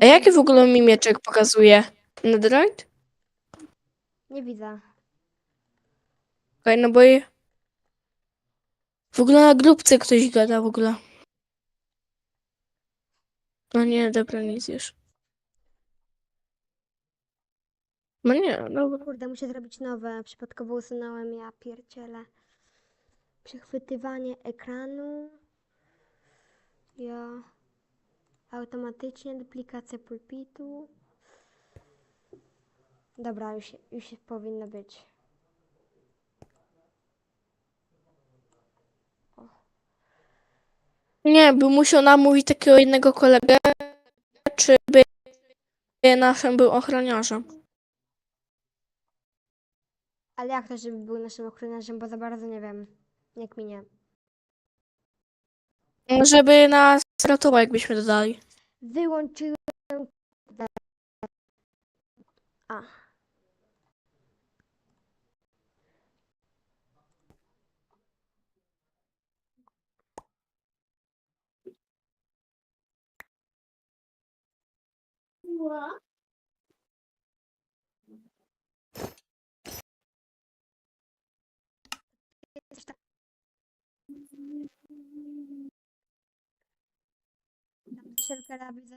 A jaki w ogóle mi mieczek pokazuje? Netherite? Nie widzę. Okej, no bo... i- W ogóle na grupce ktoś gada w ogóle. No nie, dobra, nic już. No nie, dobra. Kurde, muszę zrobić nowe. Przypadkowo usunąłem, ja pierdzielę. Przechwytywanie ekranu. Ja. Automatycznie duplikacja pulpitu. Dobra, już, już powinno być. Nie, by musiał namówić takiego jednego kolegę, czy by naszym był ochroniarzem. Ale jak to, żeby był naszym ochroniarzem, bo za bardzo nie wiem. Jak minie. Żeby nas ratował, jakbyśmy dodali. Wyłączyłem. A. Serwera widzę.